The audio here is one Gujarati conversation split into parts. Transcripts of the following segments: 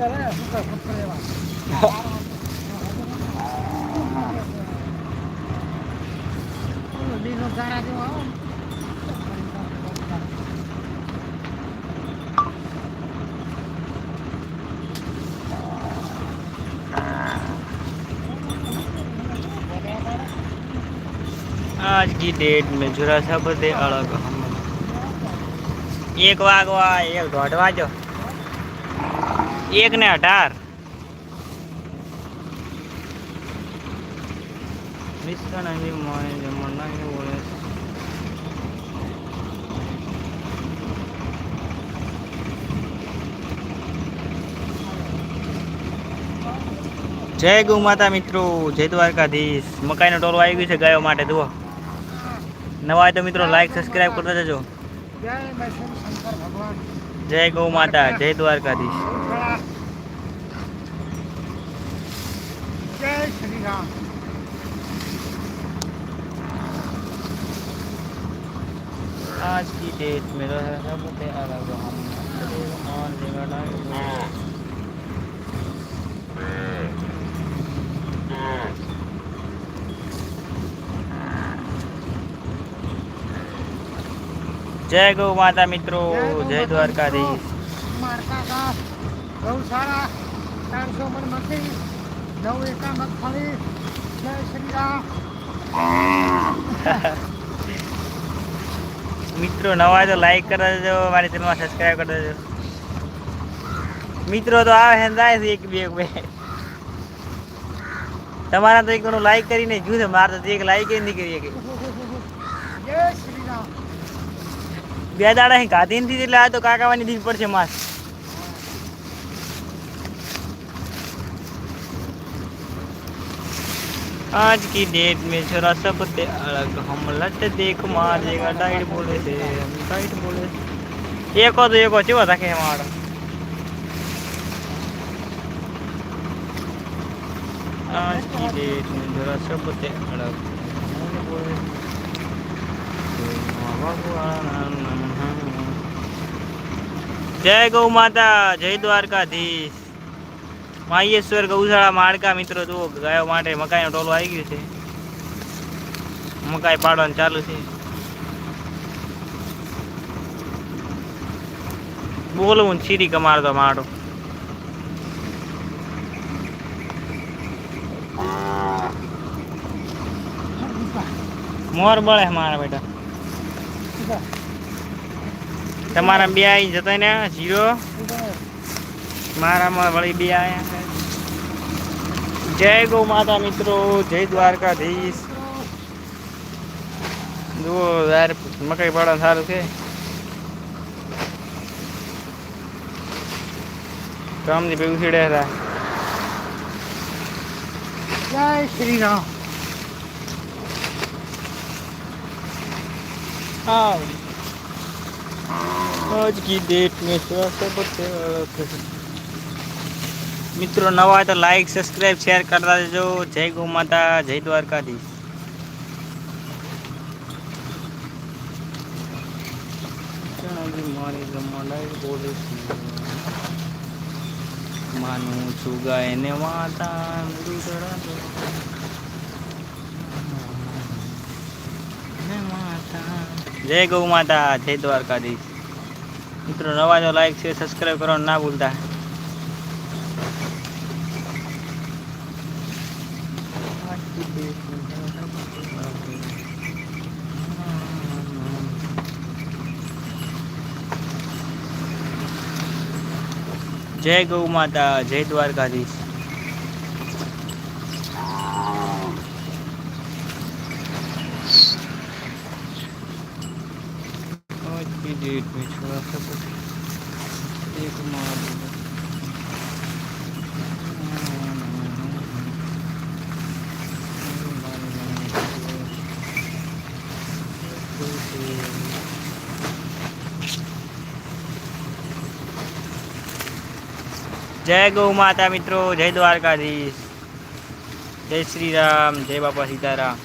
आज की डेट में जुरा सब दे अलग एक वागवा एक ढोटवा जो એક ને અઢાર. મિશ્રણ અહીં બોલે જય ગૌ માતા મિત્રો જય દ્વારકાધીશ. મકાઈનો ટોલો આવી ગયું છે ગાયો માટે જુઓ. નવા હોય તો મિત્રો લાઈક સબસ્ક્રાઈબ કરતા જજો. જય ગૌ માતા જય દ્વારકાધીશ. જય શ્રી રામ आज की डेट में रहा सब पे अलग हम और जगह જય ગૌ માતા મિત્રો જય દ્વારકાધીશ મારકા ઘાસ ગૌશાળા ચારસો મણ મકઈ નવ એકા મગફળી જય શ્રી રામ. મિત્રો નવા તો લાઈક કરી દેજો મારી ચેનલ સબસ્ક્રાઈબ કરી દેજો. મિત્રો તો આવે છે જાય છે એક બે એક બે. તમારા તો એક ઘણું લાઈક કરીને જોયું છે મારે તો એક લાઈક નહીં કરી કે જય શ્રી રામ. બે દાડા અહીં ગાધી નથી એટલે આ તો કાકાવાની દીધ પડશે માસ आज की डेट में छोरा सब ते अलग, हम लट देख मार देगा डाइट बोले से, हम डाइट बोले से। एक और एक और चुवा था के मार। आज की डेट में छोरा सब ते अलग। जय गौ माता, जय द्वारकाधीश। માયેશ્વર ગૌશાળા માળકા મિત્રો, જુઓ ગાયો માટે મકાઈનો ટોલો આવી ગયો છે. મકાઈ પાડવાનું ચાલુ છે. બોલવું સીરી કમાડતો માડો મોર બળે મારા બેટા. તમારા બે આવી જતા ને, જીરો. મારામાં વળી બે છે. જય ગૌ માતા મિત્રો, જય દ્વારકાધીશ. જુઓ, યાર મકાઈ પાડા સારું છે. કામની ભેગું છેડ્યા હતા. જય શ્રી રામ આજ કી ડેટ મેં સ્વાસ્થ્ય પર સેવા મિત્રો નવા તો લાઈક સબસ્ક્રાઈબ શેર કરતા જજો જય ગૌ માતા, જય દ્વારકાધીશ. માનું છું માતા ને માતા. જય ગૌ માતા, જય દ્વારકાધીશ. મિત્રો નવા જો લાઈક છે સબસ્ક્રાઈબ કરવાનું ના ભૂલતા. જય ગૌ માતા જય દ્વારકાધીશ. એક મારું જય ગૌ માતા મિત્રો જય દ્વારકાધીશ. જય શ્રી રામ જય બાપા સીતારામ.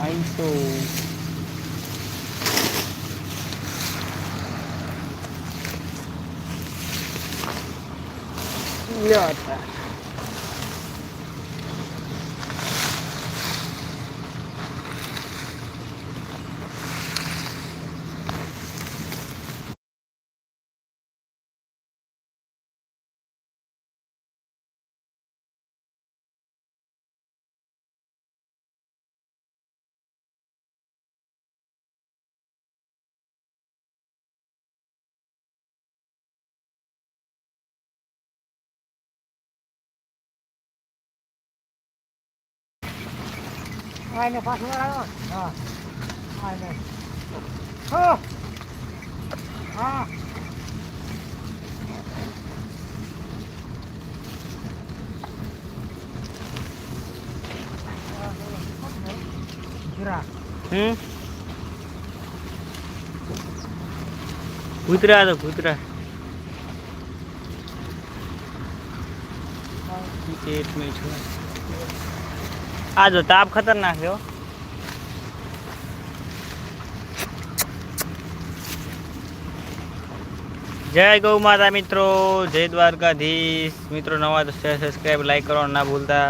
I'm so 第二 આને પાછો આવ્યો હા. આને હો. હમ? કૂતરા તો કૂતરા में છું. આ જો તાપ ખતરનાક છે જય ગૌ માતા મિત્રો, જય દ્વારકાધીશ. મિત્રો નવા તો સબસ્ક્રાઈબ લાઈક કરવાનું ના ભૂલતા.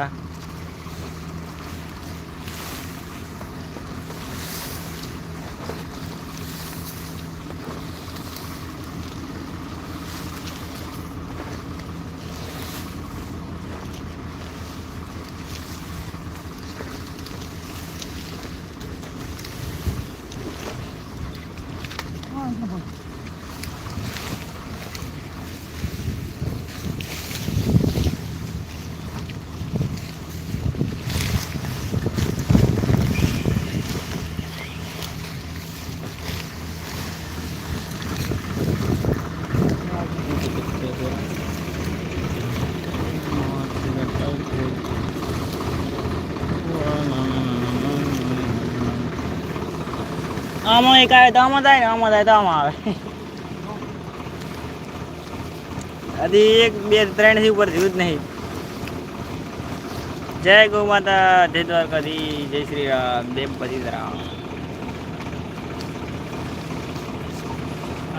આમાં એક આવે તો આમાં થાય ને, આમાં થાય તો આમાં આવે. હજી એક, બે ત્રણથી ઉપર થયું જ નહીં. જય ગૌ માતા, જય દ્વારકાધી જય શ્રી રામ, દેવ પછી રામ.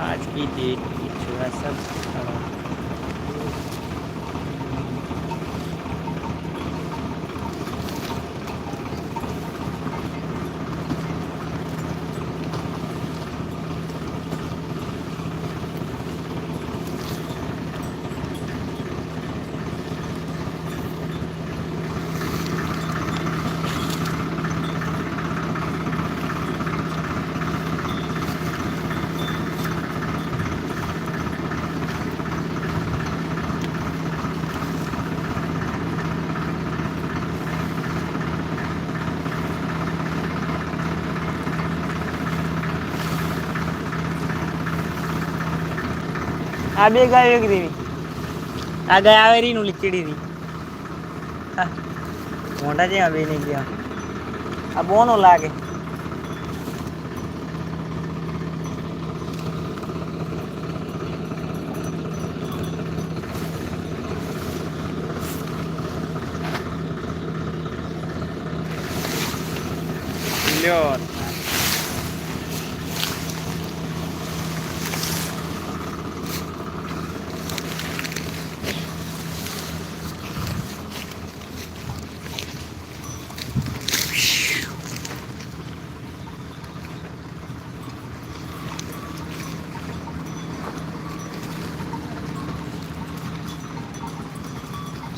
આજ કી ડેટ પૂછવા સબ આ બે ગાયો એક દેવી આ ગાય આવે રહી નું લીચડી નહીં ગયા. આ બોનો લાગે. લ્યો.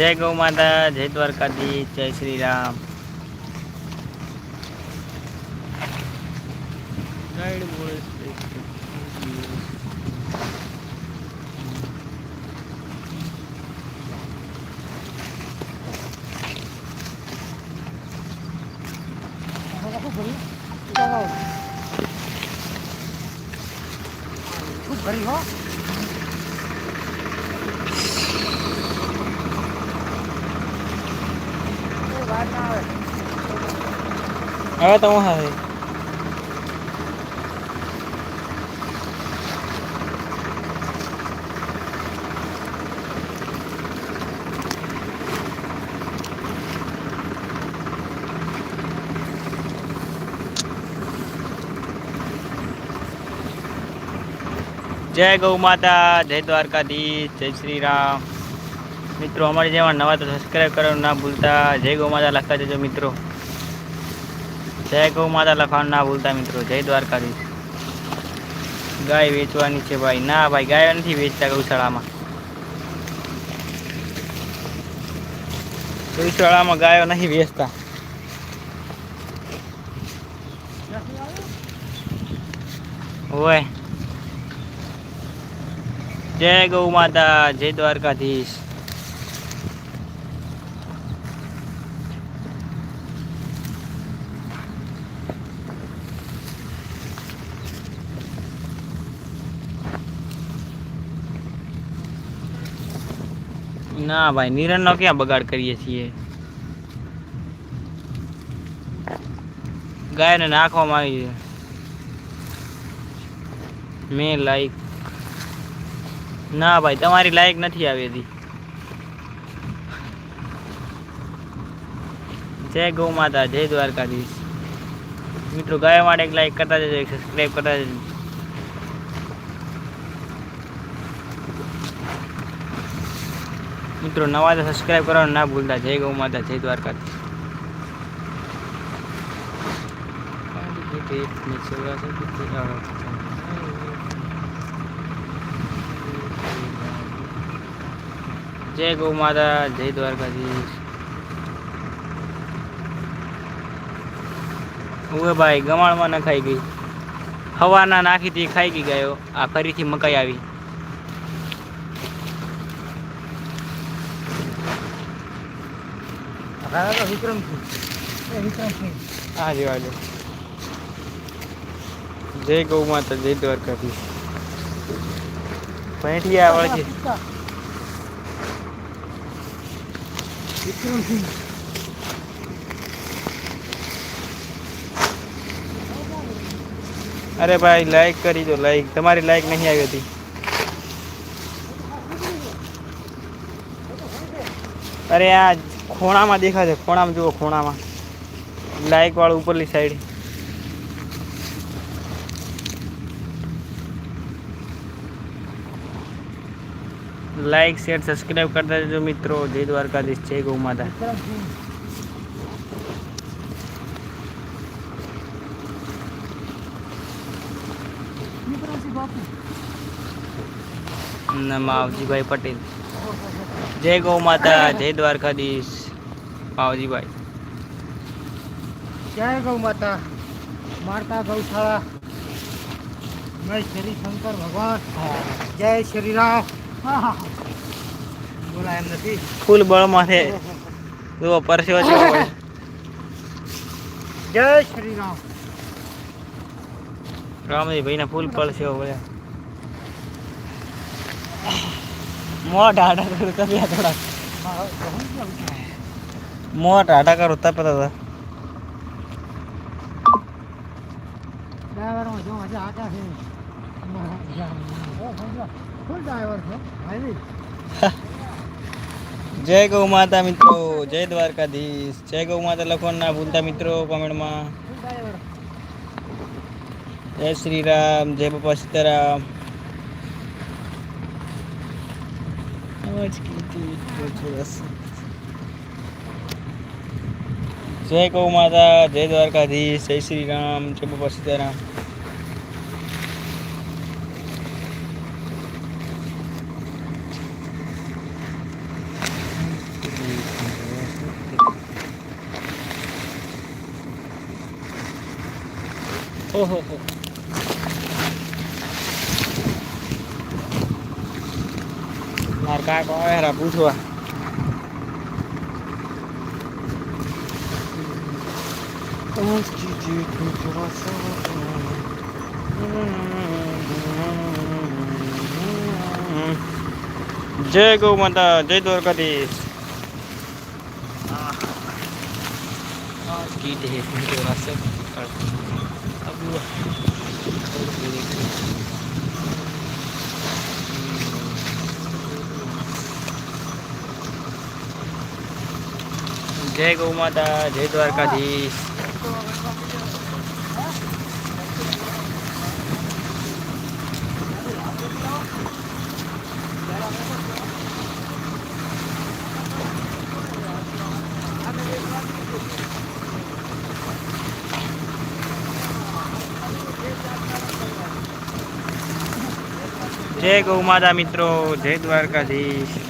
જય ગૌ માતા જય દ્વારકાધીશ જય શ્રી રામ ગાઈડ બોલે છે. શું ભર્યું ચાલો. શું ભર્યું હો એ વાત ના આવે હવે તો હું હવે જય ગૌ માતા, જય દ્વારકાધીશ, જય શ્રી રામ મિત્રો, અમારી જેવા નવા તો સબસ્ક્રાઈબ કરવાનું ના ભૂલતા. જય ગૌ માતા લખતા જજો મિત્રો. જય ગૌ માતા લખવાનું ના ભૂલતા મિત્રો, જય દ્વારકાધીશ. ગાય વેચવાની છે ભાઈ. ના ભાઈ, ગાય નથી વેચતા ગૌશાળામાં. ગૌશાળામાં ગાયો નથી વેચતા. હોય જય ગૌ માતા જય દ્વારકાધીશ. ના ભાઈ, નિરણનો ક્યાં બગાડ કરીએ છીએ? ગાયને નાખવામાં આવી છે. મેં લાઈક ના ભાઈ, તમારી લાયક નથી આવી હતી જય ગૌ માતા, જય દ્વારકાધીશ. મિત્રો, ગાય માટે એક લાઈક કરતા જજો, એક સબસ્ક્રાઈબ કરતા જજો. મિત્રો, નવા તો સબસ્ક્રાઈબ કરવાનું ના ભૂલતા. જય ગૌ માતા, જય દ્વારકા જય ગૌ માતા, જય દ્વારકાધીશ. ઉવે ભાઈ, ગમાણમાં નખાઈ ગઈ. હવાના નાખી હતી ખાઈ ગઈ ગયો. આ ફરીથી મકાઈ આવી. હા તો વિક્રમસિંહ. વિક્રમસિંહ. આ જેવા જો જય ગૌ માતા જય દ્વારકાધીશ. ભેંટિયા વળગે વિક્રમસિંહ. અરે ભાઈ લાઈક કરી દો લાઈક તમારી લાઈક નહીં આવી હતી. અરે આ ખોણામાં છે, ખૂણામાં જુઓ, ખોણામાં. લાઈક વાળું ઉપરલી સાઈડ લાઈક શેર સબસ્ક્રાઈબ કરતા જજો મિત્રો. જય દ્વારકાધીશ, જય ગૌ માતા. વિક્રમસિંહ વિક્રમસિંહ બાપુ અને માવજીભાઈ પટેલ. જય ગૌ માતા, જય દ્વારકાધીશ. માવજીભાઈ જય ગૌ માતા? મારતા ગૌશાળા જય શ્રી શંકર ભગવાન. જય શ્રી રામ. બોલા એમ નથી. ફૂલ બળમાં છે. જુઓ પરસેવો જેવો જય શ્રી રામ. રામજી ભાઈને ફૂલ પરસેવો પડ્યા મોટા આટા કરું તપ્યા થોડા મોટા આટા કરું તપતા હતા ડ્રાઈવરમાં જો હજી આટા છે ફૂલ ડ્રાઈવર છે ભાઈ જય ગૌ માતા મિત્રો જય દ્વારકાધીશ જય ગૌ માતા ના ભૂલતા મિત્રો કોમેન્ટમાં જય શ્રી રામ જય બાપા સીતારામ અવાજ કીધી જય કૌ માતા, જય દ્વારકાધીશ, જય શ્રી રામ, જય બાપા સીતારામ. ઓહો, હો. મારે કાંક આવે પૂછવા. જય ગૌ માતા જય દ્વારકાધીશ. જય ગૌ માતા જય દ્વારકાધીશ. જય ગૌ માતા મિત્રો જય દ્વારકાધીશ.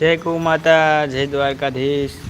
જય કુ માતા જય દ્વારકાધીશ.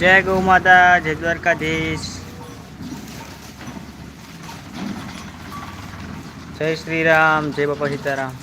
જય ગૌ માતા જય દ્વારકાધીશ. જય શ્રી રામ જય બાપા સીતારામ.